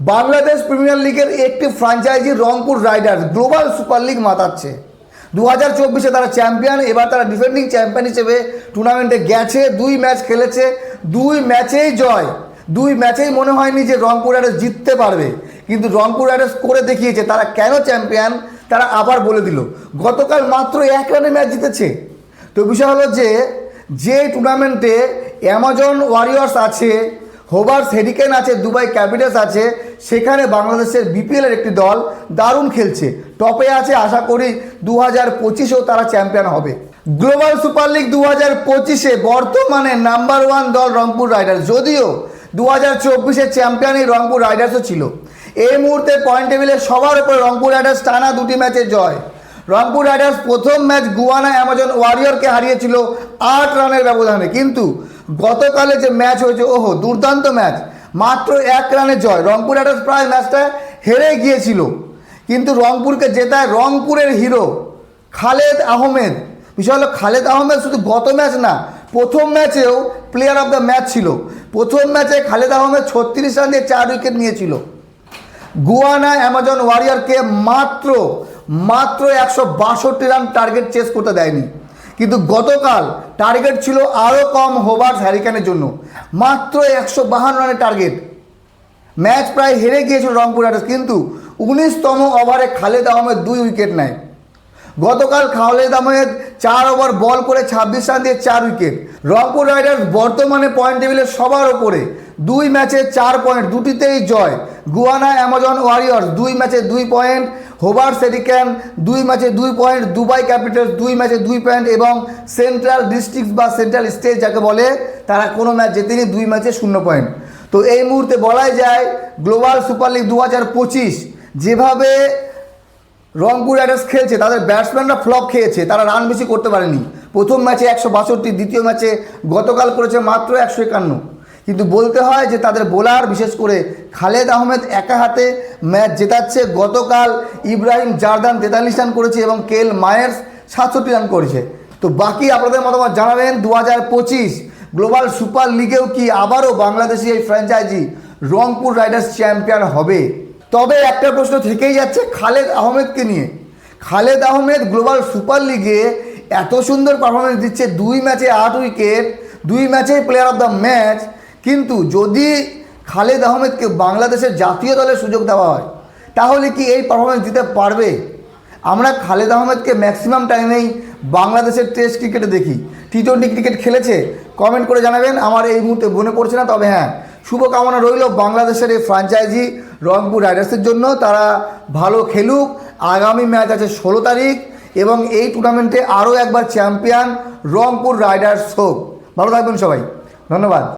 Bangladesh premier লিগের একটি franchise Rangpur Riders global super league মাতাচ্ছে। দু হাজার চব্বিশে তারা চ্যাম্পিয়ন, এবার তারা ডিফেন্ডিং চ্যাম্পিয়ন হিসেবে টুর্নামেন্টে গেছে, দুই ম্যাচ খেলেছে, দুই ম্যাচেই জয়। দুই ম্যাচেই মনে হয়নি যে রংপুর রাইডার্স জিততে পারবে। কিন্তু রংপুর রাইডার্স করে দেখিয়েছে তারা কেন চ্যাম্পিয়ন, তারা আবার বলে দিল, গতকাল মাত্র এক রানে ম্যাচ জিতেছে। তো বিষয় হলো যে যে টুর্নামেন্টে অ্যামাজন ওয়ারিয়র্স আছে হোবার্স হেরিকেন আছে, দুবাই ক্যাপিটালস আছে সেখানে বাংলাদেশের বিপিএলের একটি দল দারুণ খেলছে। টপে আছে আশা করি দু হাজার পঁচিশেও তারা চ্যাম্পিয়ন হবে। গ্লোবাল সুপার লিগ দু হাজার পঁচিশে বর্তমানে নাম্বার ওয়ান দল রংপুর রাইডার্স। যদিও দু হাজার চব্বিশে চ্যাম্পিয়ন এই রংপুর রাইডার্সও ছিল। এই মুহূর্তে পয়েন্ট টেবিলে সবার উপরে রংপুর রাইডার্স টানা দুটি ম্যাচে জয়। রংপুর রাইডার্স প্রথম ম্যাচ গুয়ানা অ্যামাজন ওয়ারিয়রকে হারিয়েছিল আট রানের ব্যবধানে। কিন্তু গতকালে যে ম্যাচ হয়েছে, ওহো, দুর্দান্ত ম্যাচ। মাত্র এক রানে জয়। রংপুর রাইডার্স প্রায় ম্যাচটা হেরে গিয়েছিল। কিন্তু রংপুরকে জেতায় রংপুরের হিরো খালেদ আহমেদ। বিষয় হলো খালেদ আহমেদ শুধু গত ম্যাচ না, প্রথম ম্যাচেও প্লেয়ার অফ দ্য ম্যাচ ছিল। প্রথম ম্যাচে খালেদ আহমেদ ছত্রিশ রান দিয়ে চার উইকেট নিয়েছিল। গুয়ানা অ্যামাজন ওয়ারিয়ারকে মাত্র মাত্র একশো বাষট্টি রান টার্গেট চেস করতে দেয়নি। কিন্তু গতকাল টার্গেট ছিল আরও কম হোবার্স হ্যারিকানের জন্য। মাত্র একশো বাহান্ন রানের টার্গেট ম্যাচ প্রায় হেরে গিয়েছিল রংপুর রাইডার্স কিন্তু উনিশতম ওভারে খালেদ আহমেদ দুই উইকেট নেয়। গতকাল খালেদ আহমেদ চার ওভার বল করে ছাব্বিশ রান দিয়ে চার উইকেট। রংপুর রাইডার্স বর্তমানে পয়েন্ট টেবিলের সবার ওপরে। দুই ম্যাচে চার পয়েন্ট, দুটিতেই জয়। গুয়ানা অ্যামাজন ওয়ারিয়র্স দুই ম্যাচে দুই পয়েন্ট হোবার সেরিক্যান দুই ম্যাচে দুই পয়েন্ট, দুবাই ক্যাপিটালস দুই ম্যাচে দুই পয়েন্ট এবং সেন্ট্রাল ডিস্ট্রিক্ট বা সেন্ট্রাল স্টেট যাকে বলে, তারা কোনো ম্যাচ জেতেনি, দুই ম্যাচে শূন্য পয়েন্ট। তো এই মুহূর্তে বলাই যায়, গ্লোবাল সুপার লিগ দু হাজার পঁচিশ যেভাবে রংপুর রাইডার্স খেলছে, তাদের ব্যাটসম্যানরা ফ্লপ খেয়েছে, তারা রান বেশি করতে পারেনি। প্রথম ম্যাচে একশো বাষট্টি, দ্বিতীয় ম্যাচে গতকাল করেছে মাত্র একশো একান্ন। কিন্তু বলতে হয় যে তাদের বোলার বিশেষ করে খালেদ আহমেদ একা হাতে ম্যাচ জেতাচ্ছে। গতকাল ইব্রাহিম জারদান তেতাল্লিশ রান করেছে এবং কেল মায়ার্স সাতষট্টি রান করেছে। তো বাকি আপনাদের মতামত জানাবেন দু হাজার পঁচিশ গ্লোবাল সুপার লিগেও কি আবারও বাংলাদেশি এই ফ্র্যাঞ্চাইজি রংপুর রাইডার্স চ্যাম্পিয়ন হবে? তবে একটা প্রশ্ন থেকেই যাচ্ছে খালেদ আহমেদকে নিয়ে। খালেদ আহমেদ গ্লোবাল সুপার লিগে এত সুন্দর পারফরমেন্স দিচ্ছে, দুই ম্যাচে আট উইকেট, দুই ম্যাচে প্লেয়ার অফ দ্য ম্যাচ কিন্তু যদি খালেদ আহমেদকে বাংলাদেশের জাতীয় দলের সুযোগ দেওয়া হয়, তাহলে কি এই পারফরমেন্স দিতে পারবে? আমরা খালেদ আহমেদকে ম্যাক্সিমাম টাইমেই বাংলাদেশের টেস্ট ক্রিকেটে দেখি। টি টোয়েন্টি ক্রিকেট খেলেছে? কমেন্ট করে জানাবেন। আমার এই মুহূর্তে মনে পড়ছে না, তবে হ্যাঁ শুভকামনা রইল বাংলাদেশের এই ফ্র্যাঞ্চাইজি রংপুর রাইডার্সের জন্য তারা ভালো খেলুক। আগামী ম্যাচ আছে ষোলো তারিখ এবং এই টুর্নামেন্টে আরও একবার চ্যাম্পিয়ন রংপুর রাইডার্স হোক। ভালো থাকবেন সবাই। ধন্যবাদ।